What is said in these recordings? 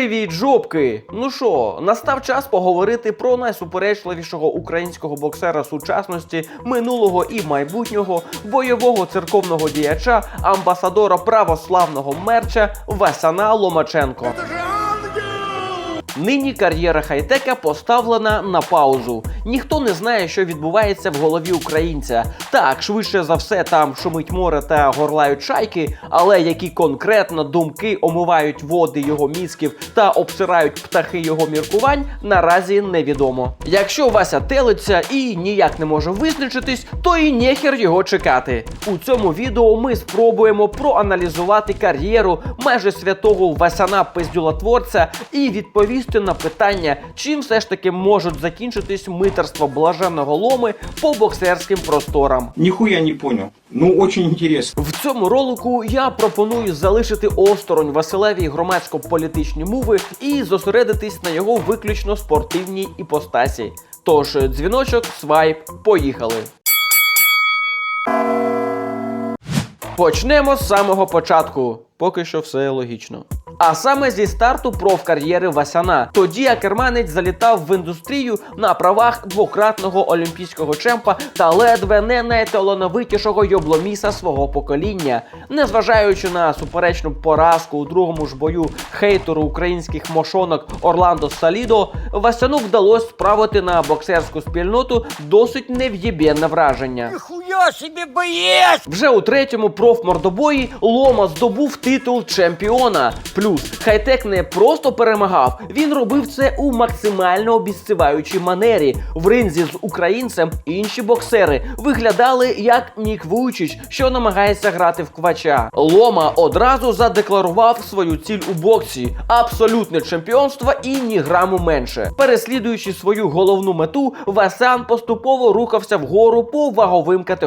Привіт, жопки! Ну що, настав час поговорити про найсуперечливішого українського боксера сучасності, минулого і майбутнього, бойового церковного діяча, амбасадора православного мерча Васяна Ломаченко. Нині кар'єра хайтека поставлена на паузу. Ніхто не знає, що відбувається в голові українця. Так, швидше за все, там шумить море та горлають шайки, але які конкретно думки омивають води його мізків та обсирають птахи його міркувань, наразі невідомо. Якщо Вася телиться і ніяк не може визначитись, то і нехер його чекати. У цьому відео ми спробуємо проаналізувати кар'єру майже святого Васяна пиздюлотворця і відповісти на питання, чим все ж таки можуть закінчитись митерство блаженного ломи по боксерським просторам. Нихуя не понял. Ну, очень интересно. В цьому ролику я пропоную залишити осторонь Василеві громадсько-політичні мови і зосередитись на його виключно спортивній іпостасі. Тож дзвіночок, свайп, поїхали. Почнемо з самого початку. Поки що все логічно. А саме зі старту профкар'єри Васяна. Тоді акерманець залітав в індустрію на правах двократного олімпійського чемпа та ледве не найталановитішого йобломіса свого покоління. Незважаючи на суперечну поразку у другому ж бою хейтеру українських мошонок Орландо Салідо, Васяну вдалося справити на боксерську спільноту досить нев'єбєнне враження. Нихуя себе боец! Вже у третьому профмордобої Лома здобув титул чемпіона. Плюс хайтек не просто перемагав, він робив це у максимально обіціваючій манері. В ринзі з українцем інші боксери виглядали як Нік Вуйчич, що намагається грати в квача. Лома одразу задекларував свою ціль у боксі: абсолютне чемпіонство і ні граму менше. Переслідуючи свою головну мету, Васан поступово рухався вгору по ваговим категоріям,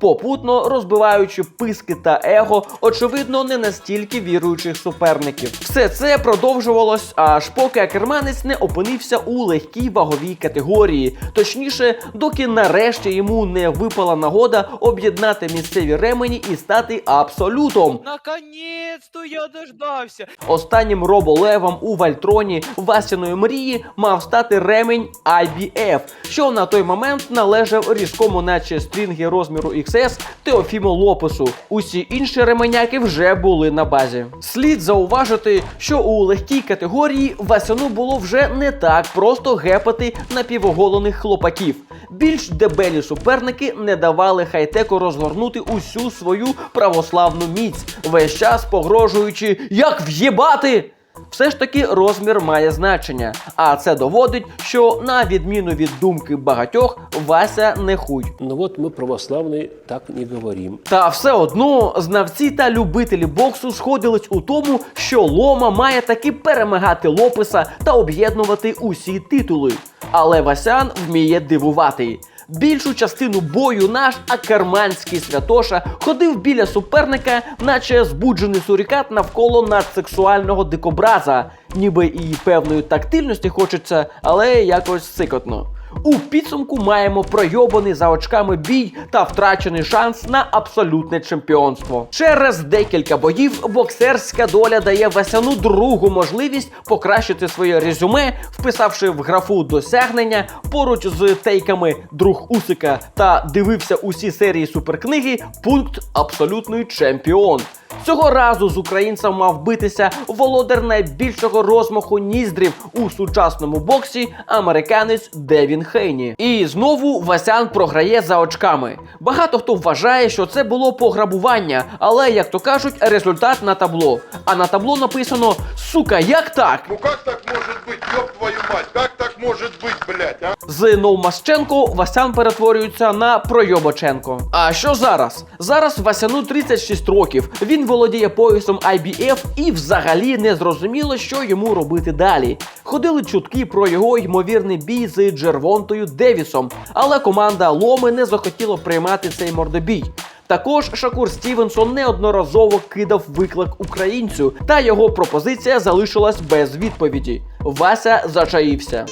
попутно розбиваючи писки та его, очевидно, не настільки віруючих суперників. Все це продовжувалось, аж поки акерманець не опинився у легкій ваговій категорії. Точніше, доки нарешті йому не випала нагода об'єднати місцеві ремені і стати абсолютом. Наконец-то я дождався. Останнім роболевом у Вальтроні Васяної мрії мав стати ремень IBF, що на той момент належав різкому, наче стрінги розміру XS Теофіму Лопесу. Усі інші ременяки вже були на базі. Слід зауважити, що у легкій категорії Васяну було вже не так просто гепати напівоголених хлопаків. Більш дебелі суперники не давали хайтеку розгорнути усю свою православну міць, весь час погрожуючи як в'єбати. Все ж таки розмір має значення, а це доводить, що на відміну від думки багатьох, Вася не хуй. Ну вот мы православные так не говорим. Та все одно знавці та любителі боксу сходились у тому, що Лома має таки перемагати Лопеса та об'єднувати усі титули. Але Васян вміє дивувати. Більшу частину бою наш акерманський святоша ходив біля суперника, наче збуджений сурікат навколо надсексуального дикобраза, ніби і певної тактильності хочеться, але якось сикотно. У підсумку маємо пройобаний за очками бій та втрачений шанс на абсолютне чемпіонство. Через декілька боїв боксерська доля дає Васяну другу можливість покращити своє резюме, вписавши в графу досягнення поруч з тейками друг Усика та дивився усі серії суперкниги пункт абсолютний чемпіон. Цього разу з українцем мав битися володар найбільшого розмаху ніздрів у сучасному боксі американець Девін Хейні. І знову Васян програє за очками. Багато хто вважає, що це було пограбування, але як то кажуть, результат на табло. А на табло написано: сука, як так? Ну как так может быть, ёб твою мать? Как так может быть, блядь, а? З Новмашченко Васян перетворюється на Пройобоченко. А що зараз? Зараз Васяну 36 років. Він володіє поясом IBF і взагалі не зрозуміло, що йому робити далі. Ходили чутки про його ймовірний бій з Джервонтою Девісом, але команда Ломи не захотіла приймати цей мордобій. Також Шакур Стівенсон неодноразово кидав виклик українцю, та його пропозиція залишилась без відповіді. Вася зачаївся.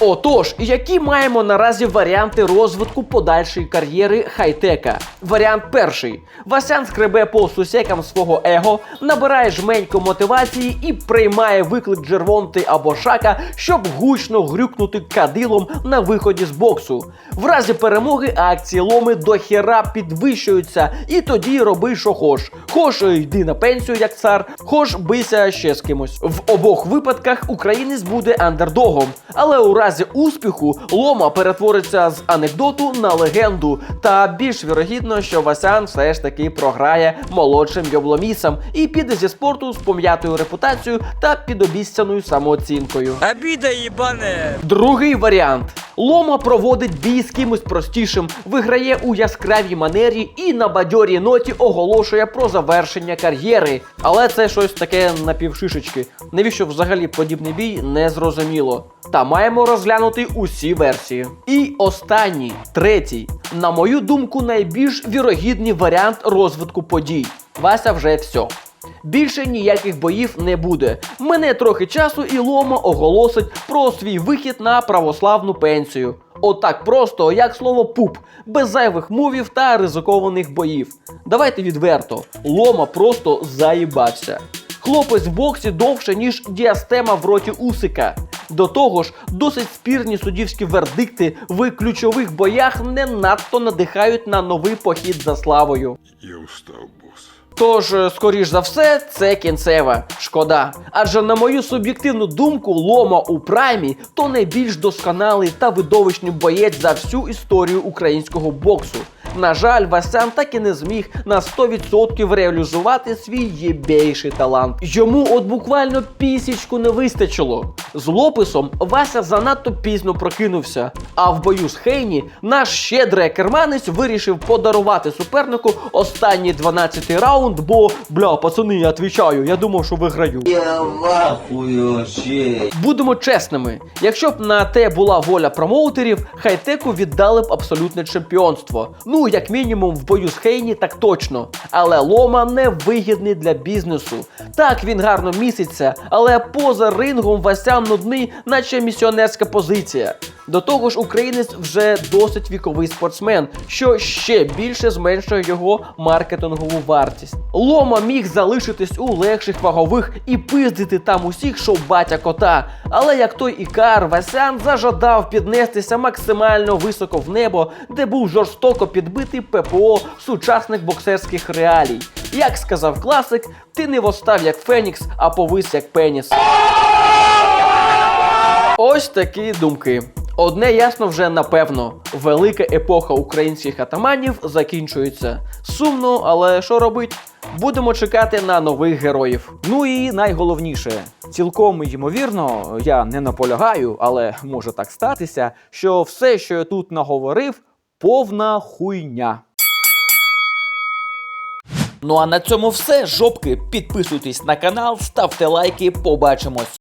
Отож, які маємо наразі варіанти розвитку подальшої кар'єри хайтека? Варіант перший: Васян скребе по сусекам свого его, набирає жменько мотивації і приймає виклик Джервонти або Шака, щоб гучно грюкнути кадилом на виході з боксу. В разі перемоги акції ломи до хера підвищуються, і тоді роби, що хош. Хош йди на пенсію як цар, хош бийся ще з кимось. В обох випадках українець буде андердогом, але у разі успіху лома перетвориться з анекдоту на легенду. Та більш вірогідно, що Васян все ж таки програє молодшим йобломісам і піде зі спорту з пом'ятою репутацією та підобіцяною самооцінкою. Обіда їбане! Другий варіант. Лома проводить бій з кимось простішим, виграє у яскравій манері і на бадьорій ноті оголошує про завершення кар'єри. Але це щось таке напівшишечки. Навіщо взагалі подібний бій не зрозуміло. Та маємо розглянути усі версії. І останній, третій, на мою думку, найбільш вірогідний варіант розвитку подій. Вася вже все. Більше ніяких боїв не буде. Мене трохи часу і Лома оголосить про свій вихід на православну пенсію. Отак просто, як слово пуп, без зайвих мовів та ризикованих боїв. Давайте відверто, Лома просто заїбався. Хлопець в боксі довше, ніж діастема в роті Усика. До того ж, досить спірні суддівські вердикти в ключових боях не надто надихають на новий похід за славою. Я босс. Тож, е, скоріш за все, це кінцева. Шкода. Адже на мою суб'єктивну думку, Лома у праймі то найбільш досконалий та видовищний боєць за всю історію українського боксу. На жаль, Васян так і не зміг на 100% реалізувати свій єбейший талант. Йому от буквально пісічку не вистачило. З лописом Вася занадто пізно прокинувся. А в бою з Хейні наш щедрий керманець вирішив подарувати супернику останній 12-й раунд, бо бля, пацани, я відвічаю, я думав, що виграю. Я в ахуї вообще. Будемо чесними, якщо б на те була воля промоутерів, хайтеку віддали б абсолютне чемпіонство. Ну, як мінімум, в бою з Хейні так точно. Але лома не вигідний для бізнесу. Так він гарно міситься, але поза рингом Васян нудний, наче місіонерська позиція. До того ж, українець вже досить віковий спортсмен, що ще більше зменшує його маркетингову вартість. Лома міг залишитись у легших вагових і пиздити там усіх, що батя кота. Але як той Ікар, Васян зажадав піднестися максимально високо в небо, де був жорстоко підбитий ППО сучасних боксерських реалій. Як сказав класик, ти не востав як Фенікс, а повис як пеніс. Ось такі думки. Одне ясно вже напевно: велика епоха українських атаманів закінчується. Сумно, але що робить? Будемо чекати на нових героїв. Ну і найголовніше, цілком ймовірно, я не наполягаю, але може так статися, що все, що я тут наговорив, повна хуйня. Ну а на цьому все. Жопки, підписуйтесь на канал, ставте лайки, побачимось.